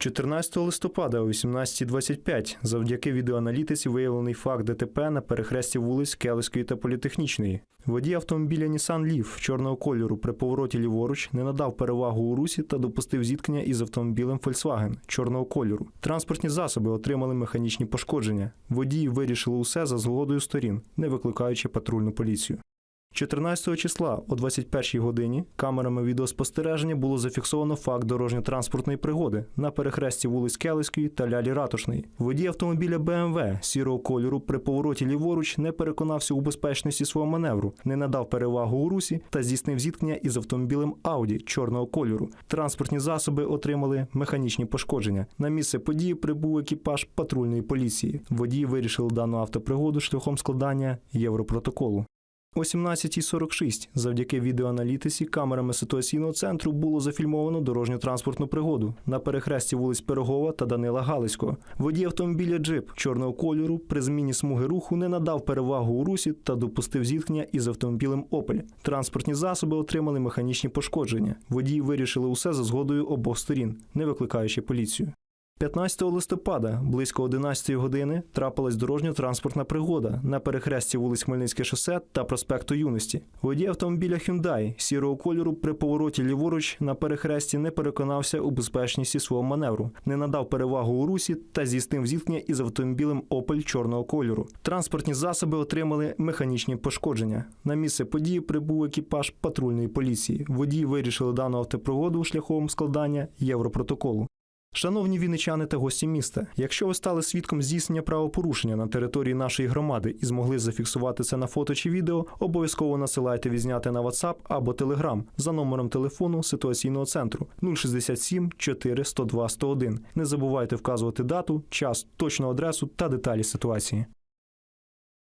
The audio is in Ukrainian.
14 листопада о 18.25 завдяки відеоаналітиці виявлений факт ДТП на перехресті вулиць Келеської та Політехнічної. Водій автомобіля Nissan Leaf чорного кольору при повороті ліворуч не надав перевагу у русі та допустив зіткнення із автомобілем Volkswagen чорного кольору. Транспортні засоби отримали механічні пошкодження. Водії вирішили усе за згодою сторін, не викликаючи патрульну поліцію. 14 числа о 21 годині камерами відеоспостереження було зафіксовано факт дорожньо-транспортної пригоди на перехресті вулиць Келеської та Лялі Ратушної. Водій автомобіля BMW сірого кольору при повороті ліворуч не переконався у безпечності свого маневру, не надав перевагу у русі та здійснив зіткнення із автомобілем Audi чорного кольору. Транспортні засоби отримали механічні пошкодження. На місце події прибув екіпаж патрульної поліції. Водії вирішили дану автопригоду шляхом складання європротоколу. О 17.46 завдяки відеоаналітиці камерами ситуаційного центру було зафільмовано дорожньо-транспортну пригоду на перехресті вулиць Пирогова та Данила Галицького. Водій автомобіля Джип чорного кольору при зміні смуги руху не надав перевагу у русі та допустив зіткнення із автомобілем Опель. Транспортні засоби отримали механічні пошкодження. Водії вирішили усе за згодою обох сторін, не викликаючи поліцію. 15 листопада близько 11 години трапилась дорожньо-транспортна пригода на перехресті вулиць Хмельницьке шосе та проспекту Юності. Водій автомобіля Hyundai сірого кольору при повороті ліворуч на перехресті не переконався у безпечності свого маневру, не надав перевагу у русі та здійснив зіткнення із автомобілем Opel чорного кольору. Транспортні засоби отримали механічні пошкодження. На місце події прибув екіпаж патрульної поліції. Водії вирішили дану автопригоду шляхом складання європротоколу. Шановні вінничани та гості міста, якщо ви стали свідком здійснення правопорушення на території нашої громади і змогли зафіксувати це на фото чи відео, обов'язково насилайте візняти на WhatsApp або Telegram за номером телефону ситуаційного центру 067 4 102 101. Не забувайте вказувати дату, час, точну адресу та деталі ситуації.